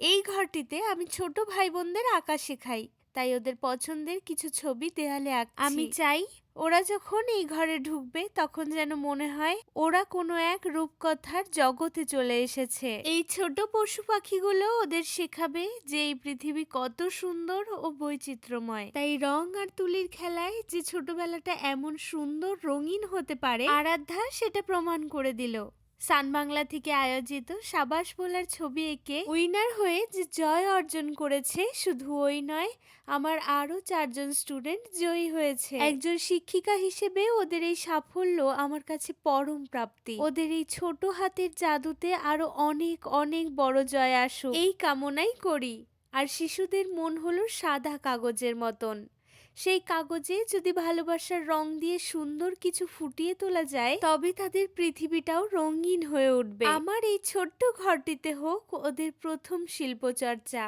এই ঘরটিতে আমি ছোট ভাই বোনদের আঁকা শেখাই তাই ওদের পছন্দের কিছু ছবি দেয়ালে আঁকছি। আমি চাই ওরা যখন এই ঘরে ঢুকবে তখন যেন মনে হয় ওরা কোনো এক রূপকথার জগতে চলে এসেছে। এই ছোট পশু পাখিগুলো ওদের শেখাবে যে এই পৃথিবী কত সুন্দর ও বৈচিত্র্যময়। তাই রং আর তুলির খেলায় যে ছোটবেলাটা এমন সুন্দর রঙিন হতে পারে আরাধ্যা সেটা প্রমাণ করে দিল। সান বাংলা থেকে আয়োজিত সাবাস বোলার ছবি এঁকে উইনার হয়ে যে জয় অর্জন করেছে, শুধু ওই নয়, আমার আরও চারজন স্টুডেন্ট জয়ী হয়েছে। একজন শিক্ষিকা হিসেবে ওদের এই সাফল্য আমার কাছে পরম প্রাপ্তি। ওদের এই ছোট হাতের জাদুতে আরও অনেক অনেক বড় জয় আসুক। এই কামনাই করি। আর শিশুদের মন হলো সাদা কাগজের মতন। সেই কাগজে যদি ভালোবাসার রং দিয়ে সুন্দর কিছু ফুটিয়ে তোলা যায়, তবে তাদের পৃথিবীটাও রঙিন হয়ে উঠবে। আমার এই ছোট্ট ঘরটিতে হোক ওদের প্রথম শিল্পচর্চা।